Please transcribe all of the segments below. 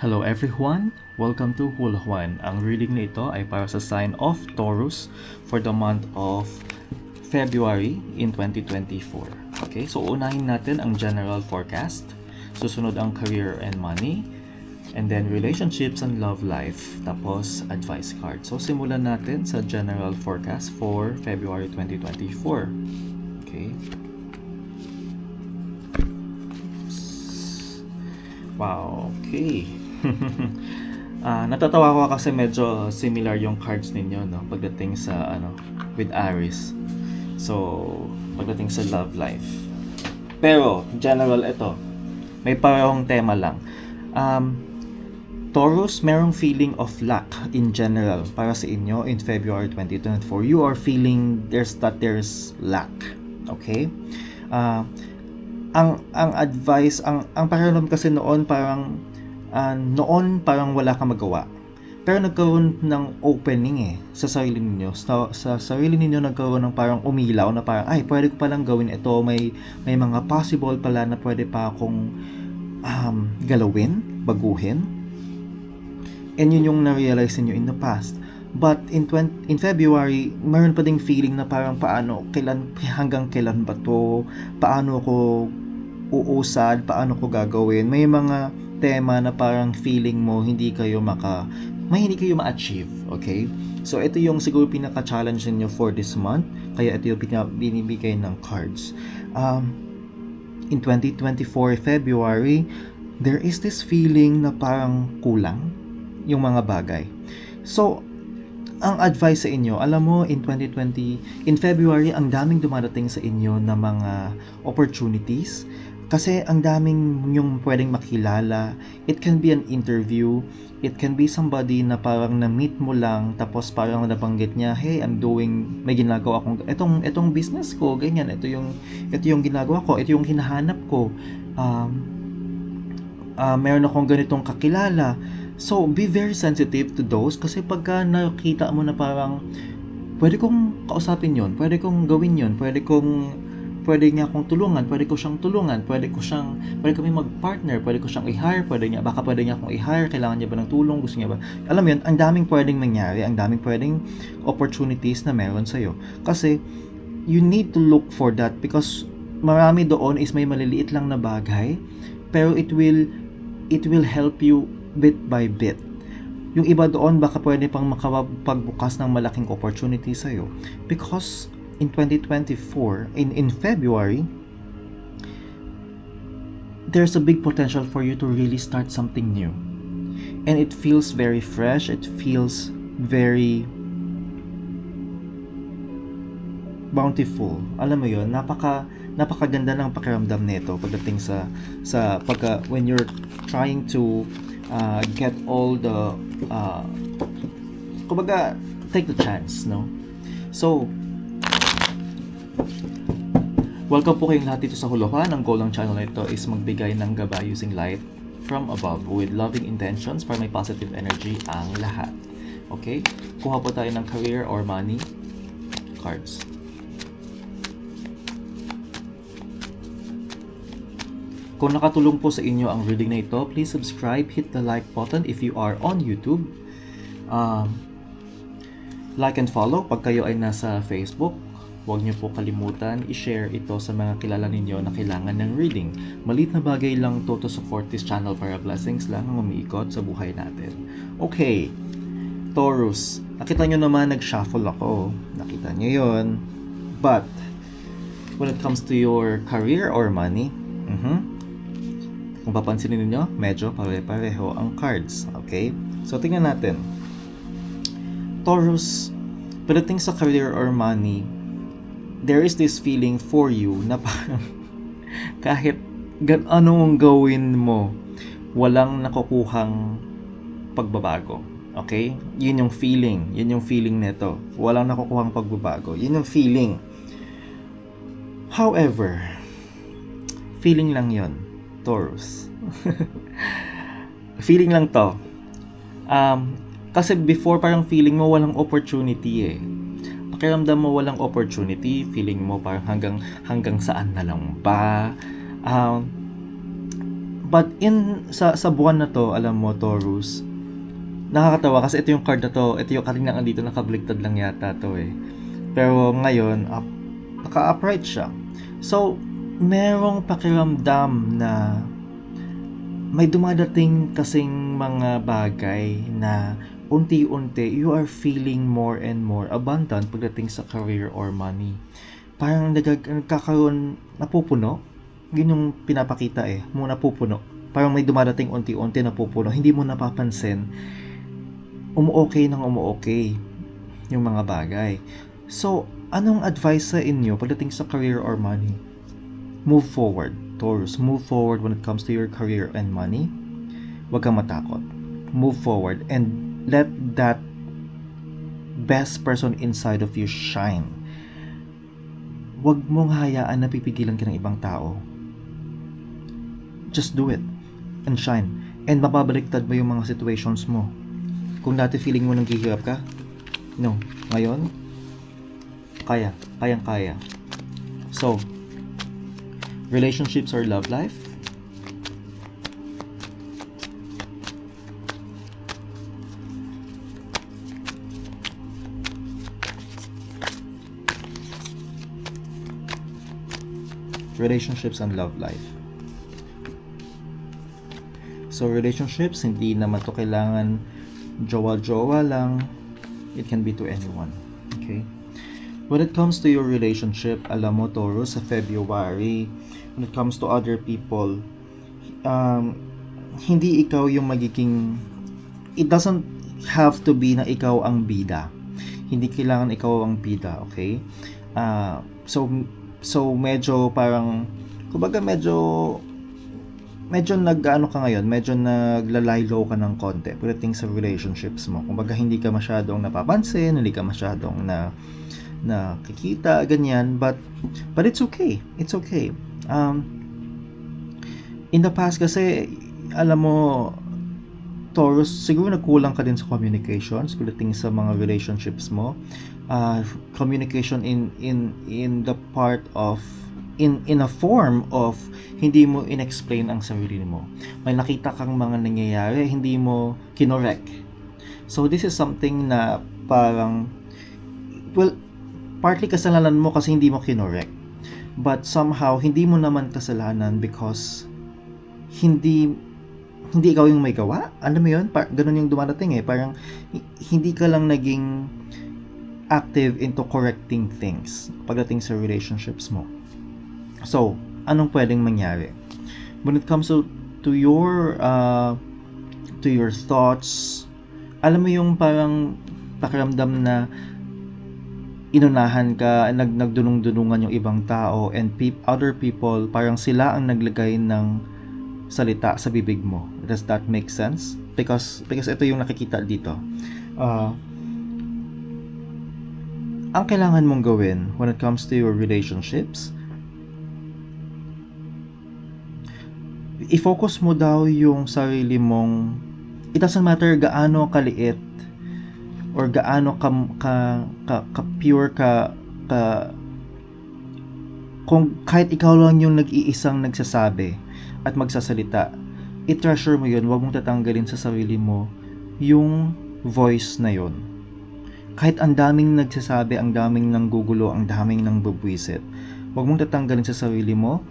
Hello everyone! Welcome to Hulahuan. Ang reading na ito ay para sa sign of Taurus for the month of February in 2024. Okay, so unahin natin ang general forecast. Susunod ang career and money. And then relationships and love life. Tapos advice card. So simulan natin sa general forecast for February 2024. Okay. Wow, okay. Ah, natatawa ko kasi medyo similar yung cards ninyo no pagdating sa ano with Aries. So, pagdating sa love life. Pero general ito. May parehong tema lang. Um, Taurus, merong feeling of lack in general para sa inyo in February 2024. You are feeling there's that there's lack. Okay? Ah, ang ang advice, ang ang pakiramdam kasi noon parang ah, noon parang wala kang magawa. Pero nagkaroon ng opening eh sa sarili ninyo. Sa, sa sarili ninyo nagkaroon ng parang umilaw na parang ay pwede ko palang gawin ito. May may mga possible pala na pwede pa akong um, galawin, baguhin. And yun yung na-realize niyo in the past. But in 20, in February, meron pa ding feeling na parang paano, kailan, hanggang kailan ba to? Paano ko uusad? Paano ko gagawin? May mga tema na parang feeling mo hindi kayo maka, may hindi kayo ma-achieve. Okay? So, ito yung siguro pinaka-challenge niyo for this month. Kaya ito yung binibigay ng cards. Um, in 2024 February, there is this feeling na parang kulang yung mga bagay. So, ang advice sa inyo, alam mo, in 2020, in February, ang daming dumadating sa inyo na mga opportunities. Kasi ang daming yung pwedeng makilala. It can be an interview. It can be somebody na parang na-meet mo lang tapos parang nabanggit niya, hey, I'm doing, may ginagawa akong, etong, etong business ko, ganyan, ito yung, ito yung ginagawa ko, ito yung hinahanap ko. Um, ah, meron akong ganitong kakilala. So, be very sensitive to those kasi pagka nakita mo na parang pwede kong kausapin yon, pwede kong gawin yon, pwede kong pwede niya akong tulungan, pwede ko siyang tulungan, pwede ko siyang, pwede kami mag-partner, pwede ko siyang i-hire, pwede niya, baka pwede niya akong i-hire, kailangan niya ba ng tulong, gusto niya ba? Alam mo yun, ang daming pwedeng mangyari, ang daming pwedeng opportunities na meron sa'yo. Kasi, you need to look for that because marami doon is may maliliit lang na bagay, pero it will, it will help you bit by bit. Yung iba doon baka pwede pang makapagbukas ng malaking opportunity sa'yo. Because in 2024, in, in February, there's a big potential for you to really start something new. And it feels very fresh, it feels very bountiful. Alam mo 'yon, napaka napakaganda ng pakiramdam nito pagdating sa sa pagka when you're trying to uh, get all the uh, kumbaga take the chance, no? So, Welcome po kayong lahat dito sa Huluhan. Ang goal ng channel na ito is magbigay ng gabay using light from above with loving intentions para may positive energy ang lahat. Okay? Kuha po tayo ng career or money cards. Kung nakatulong po sa inyo ang reading na ito, please subscribe, hit the like button if you are on YouTube. Um, like and follow pag kayo ay nasa Facebook. Huwag niyo po kalimutan i-share ito sa mga kilala ninyo na kailangan ng reading. Malit na bagay lang to to support this channel para blessings lang ang umiikot sa buhay natin. Okay, Taurus. Nakita nyo naman nag-shuffle ako. Nakita nyo yon. But, when it comes to your career or money, mhm, kung papansinin niyo, medyo pare-pareho ang cards. Okay? So, tingnan natin. Taurus, pagdating sa career or money, there is this feeling for you na parang kahit gan anong gawin mo, walang nakukuhang pagbabago. Okay? Yun yung feeling. Yun yung feeling nito. Walang nakukuhang pagbabago. Yun yung feeling. However, feeling lang yon Taurus. feeling lang to. Um, kasi before parang feeling mo walang opportunity eh pakiramdam mo walang opportunity, feeling mo parang hanggang hanggang saan na lang ba? Um, but in sa sa buwan na to, alam mo Taurus, nakakatawa kasi ito yung card na to, ito yung kanina andito nakabaliktad lang yata to eh. Pero ngayon, up, naka-upright siya. So, merong pakiramdam na may dumadating kasing mga bagay na unti-unti you are feeling more and more abundant pagdating sa career or money. Parang nagag- nagkakaroon, napupuno. Yun yung pinapakita eh, mo napupuno. Parang may dumadating unti-unti napupuno. Hindi mo napapansin. Umu-okay nang umu-okay yung mga bagay. So, anong advice sa inyo pagdating sa career or money? Move forward, Taurus. Move forward when it comes to your career and money. Huwag kang matakot. Move forward and let that best person inside of you shine. Huwag mong hayaan na pipigilan ka ng ibang tao. Just do it and shine. And mababaliktad mo yung mga situations mo. Kung dati feeling mo nanghihirap ka, no. Ngayon, kaya. Kayang-kaya. So, relationships or love life? Relationships and love life. So, relationships, hindi naman to kailangan jowa-jowa lang. It can be to anyone. Okay? When it comes to your relationship, alam mo, Taurus, sa February, when it comes to other people, um, hindi ikaw yung magiging, it doesn't have to be na ikaw ang bida. Hindi kailangan ikaw ang bida, okay? Ah, so, so medyo parang, kumbaga medyo, medyo nag-ano ka ngayon, medyo naglalay low ka ng konti pagdating sa relationships mo. Kumbaga hindi ka masyadong napapansin, hindi ka masyadong na nakikita, ganyan, but but it's okay. It's okay. Um, in the past kasi, alam mo, Taurus, siguro nagkulang ka din sa communications pagdating sa mga relationships mo. Uh, communication in in in the part of in in a form of hindi mo inexplain ang sarili mo. May nakita kang mga nangyayari, hindi mo kinorek. So this is something na parang well, partly kasalanan mo kasi hindi mo kinorek. But somehow hindi mo naman kasalanan because hindi hindi ikaw yung may gawa. Ano mo yun? Pa- ganun yung dumadating eh. Parang hi- hindi ka lang naging active into correcting things pagdating sa relationships mo. So, anong pwedeng mangyari? When it comes to, to your uh, to your thoughts, alam mo yung parang pakiramdam na inunahan ka, nag nagdunong-dunungan yung ibang tao and peop, other people, parang sila ang naglagay ng salita sa bibig mo. Does that make sense? Because because ito yung nakikita dito. Uh, ang kailangan mong gawin when it comes to your relationships, i-focus mo daw yung sarili mong it doesn't matter gaano kaliit or gaano ka ka, ka, ka pure ka, ka kung kahit ikaw lang yung nag-iisang nagsasabi at magsasalita, i-treasure mo yun, huwag mong tatanggalin sa sarili mo yung voice na yun. Kahit ang daming nagsasabi, ang daming nanggugulo, ang daming nang bubwisit, huwag mong tatanggalin sa sarili mo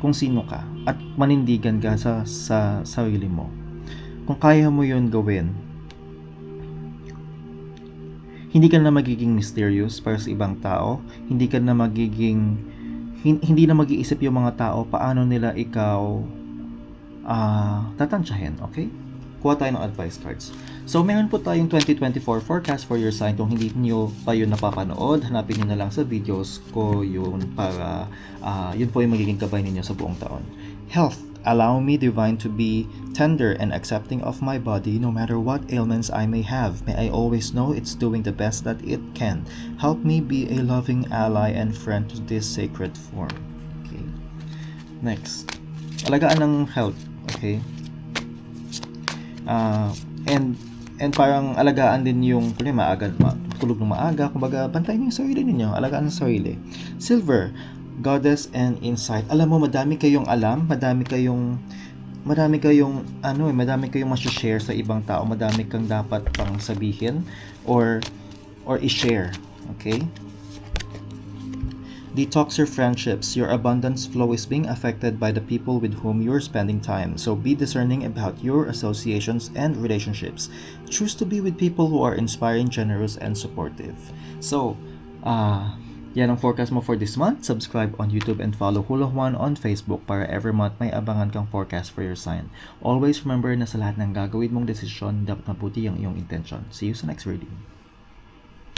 kung sino ka at manindigan ka sa, sa sarili mo. Kung kaya mo yun gawin, hindi ka na magiging mysterious para sa ibang tao, hindi ka na magiging hin- hindi na mag-iisip yung mga tao paano nila ikaw ah tatansyahin, okay? Kuha tayo ng advice cards. So, meron po tayong 2024 forecast for your sign. Kung hindi niyo pa yun napapanood, hanapin niyo na lang sa videos ko yun para ah, yun po yung magiging gabay ninyo sa buong taon. Health. Allow me, divine, to be tender and accepting of my body no matter what ailments I may have. May I always know it's doing the best that it can. Help me be a loving ally and friend to this sacred form. Okay. Next. Alagaan ng health. Okay. Ah, and and parang alagaan din yung kunya maaga ma, tulog ng maaga. Kumbaga bantayan yung sarili ninyo. Alagaan ng sarili. Silver goddess and insight. Alam mo madami kayong alam. Madami kayong madami kayong ano eh, madami kayong share sa ibang tao, madami kang dapat pang sabihin or or i-share, okay? Detox your friendships. Your abundance flow is being affected by the people with whom you're spending time. So be discerning about your associations and relationships. Choose to be with people who are inspiring, generous, and supportive. So, ah, yan ang forecast mo for this month. Subscribe on YouTube and follow Hula Juan on Facebook para every month may abangan kang forecast for your sign. Always remember na sa lahat ng gagawin mong desisyon, dapat mabuti ang iyong intention. See you sa next reading.